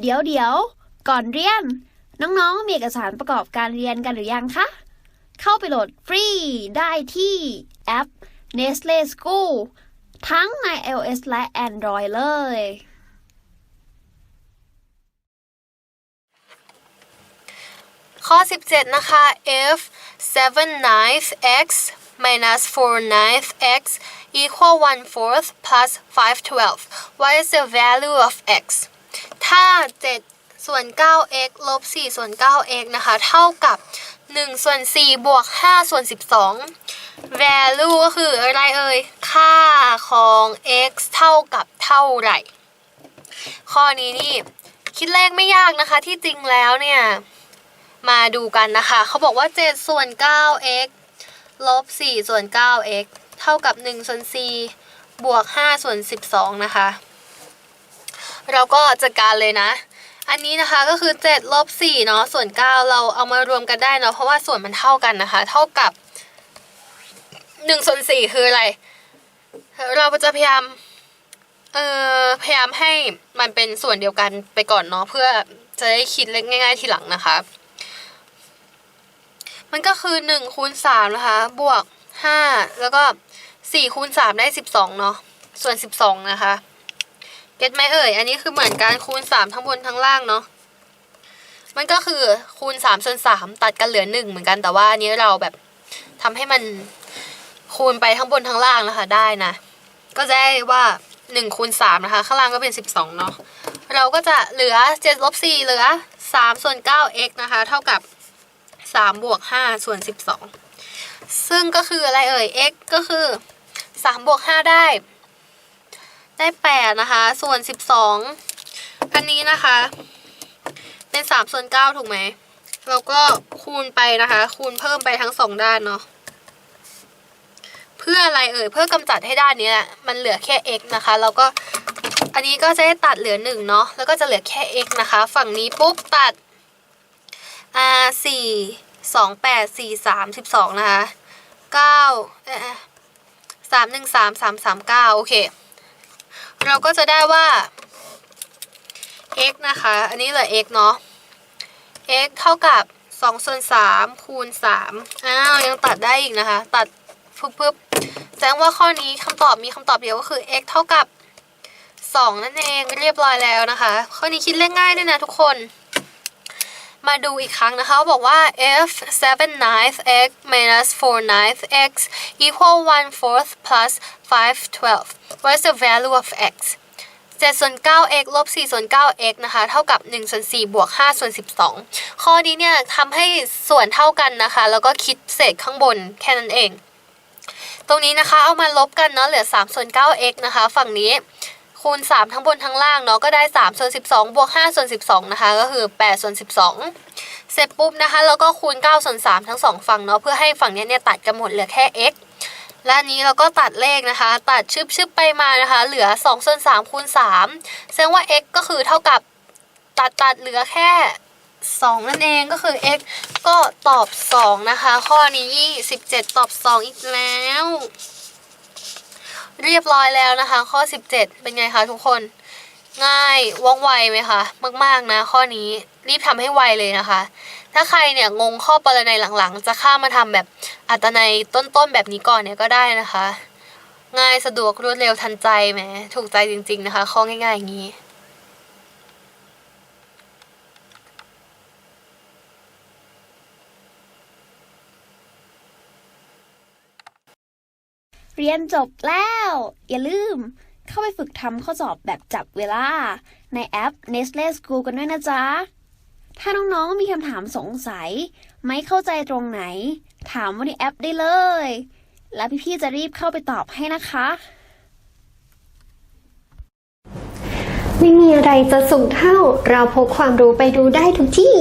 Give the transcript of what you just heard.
เดี๋ยวเดี๋ยว ก่อนเรียน น้องๆ มีเอกสารประกอบการเรียนกันหรือยังคะ เข้าไปโหลดฟรีได้ที่แอป Nestle School ทั้งใน iOS และ Android เลย ข้อ 17 นะคะ if 7 ninth x minus 4 ninth x equal 1 fourth plus 5 twelfth what is the value of x ถ้า 7 ส่วน 9x ลบ 4 ส่วน 9x นะคะ เท่ากับ 1 ส่วน 4 บวก 5 ส่วน 12 value ก็คืออะไรเอ่ย ค่าของ x เท่ากับเท่าไหร่ ข้อนี้นี่ คิดเลขไม่ยากนะคะ ที่จริงแล้วเนี่ย มาดูกันนะคะ เขาบอกว่า 7 ส่วน 9x ลบ 4 ส่วน 9x เท่ากับ 1 ส่วน 4 บวก 5 ส่วน 12 นะคะ เราก็จัดการเลยนะ อันนี้นะคะก็คือ7ลบ4เนาะส่วน 9 เราเอามารวมกันได้เนาะเพราะว่าส่วนมันเท่ากันนะคะ เท่ากับ1ส่วน4คืออะไร เราจะพยายามเอ่อพยายามให้มันเป็นส่วนเดียวกันไปก่อนเนาะเพื่อจะได้คิดเลขง่าย ๆ ทีหลังนะคะ มันก็คือหนึ่งคูณสามนะคะ บวกห้าแล้วก็สี่คูณสามได้สิบสองเนาะส่วนสิบสองนะคะ เก็ตไหมเอ่ย อันนี้คือเหมือนการคูณสามทั้งบนทั้งล่างเนาะ มันก็คือคูณสามส่วนสามตัดกันเหลือหนึ่งเหมือนกัน แต่ว่าอันนี้เราแบบทำให้มันคูณไปทั้งบนทั้งล่างนะคะได้นะ ก็จะได้ว่าหนึ่งคูณสามนะคะ ข้างล่างก็เป็นสิบสองเนาะ เราก็จะเหลือเจ็ดลบสี่เหลือสามส่วนเก้า x นะคะ เท่ากับสามบวกห้าส่วนสิบสองซึ่งก็คืออะไรเอ่ย x ก็คือสามบวกห้าได้ ได้แปดนะคะ ส่วนสิบสองอันนี้นะคะ เป็นสามส่วนเก้าถูกไหมเราก็คูณไปนะคะ คูณเพิ่มไปทั้งสองด้านเนาะเพื่ออะไรเอ่ยเพื่อกำจัดให้ด้านนี้แหละมันเหลือแค่ x นะคะแล้วก็อันนี้ก็จะได้ตัดเหลือหนึ่งเนาะแล้วก็จะเหลือแค่ x นะคะ ฝั่งนี้ปุ๊บตัด r สี่สองแปดสี่สามสิบสองนะคะเก้าสามหนึ่งสามสามสามเก้าโอเค เราก็จะได้ว่า x นะคะ อันนี้เหลือ x เนาะ x เท่ากับ2ส่วน3คูณ3อ้าว ยังตัดได้อีกนะคะ ตัดปึ๊บปึ๊บแสดงว่าข้อนี้คำตอบมีคำตอบเดียวก็คือ x เท่ากับ 2 นั่นเองเรียบร้อยแล้วนะคะ ข้อนี้คิดเลขง่ายด้วยนะทุกคน มาดูอีกครั้งนะคะบอกว่า f 7 ninth x minus 4 ninth x equal 1 fourth plus 5 12 what is the value of x 7ส่วน 9x ลบ4ส่วน 9x นะคะ เท่ากับ1ส่วน4บวก5ส่วน12 ข้อนี้เนี่ยทำให้ส่วนเท่ากันนะคะ แล้วก็คิดเศษข้างบนแค่นั้นเอง ตรงนี้นะคะเอามาลบกันเนาะเหลือ3ส่วน 9x นะคะ ฝั่งนี้ คูณ 3 ทั้งบนทั้งล่างเนาะก็ได้3ส่วน12 บวก5ส่วน12 นะคะ ก็คือ8ส่วน12 เสร็จปุ๊บนะคะแล้วก็คูณ9ส่วน3ทั้งสองฝั่งเนาะเพื่อให้ฝั่งนี้เนี่ยตัดกันหมดเหลือแค่ x และนนี้เราก็ตัดเลขนะคะ ตัดชึบชึบไปมานะคะ เหลือ2ส่วน3คูณ3แสดงว่า x ก็คือเท่ากับตัดตัดเหลือแค่ 2 นั่นเองก็คือ x ก็ตอบ 2 นะคะ ข้อนี้ 27 ตอบ 2 อีกแล้ว เรียบร้อยแล้วนะคะ ข้อ 17 เป็นไงคะทุกคน ง่ายว่องไวไหมคะ มากๆนะ ข้อนี้รีบทำให้ไวเลยนะคะ ถ้าใครเนี่ยงงข้อปรนัยหลังๆ จะข้ามมาทำแบบอัตนัยต้นๆแบบนี้ก่อนเนี่ยก็ได้นะคะ ง่ายสะดวกรวดเร็วทันใจแหมถูกใจจริง ๆนะคะ ข้อง่ายๆอย่างนี้ เรียนจบแล้ว อย่าลืม เข้าไปฝึกทำข้อสอบแบบจับเวลา ในแอป Nestle School กันด้วยนะจ๊ะ ถ้าน้องๆมีคำถามสงสัย ไม่เข้าใจตรงไหน ถามว่าในแอปได้เลย แล้วพี่ๆจะรีบเข้าไปตอบให้นะคะ ไม่มีอะไรจะสูงเท่า เราพกความรู้ไปดูได้ทุกที่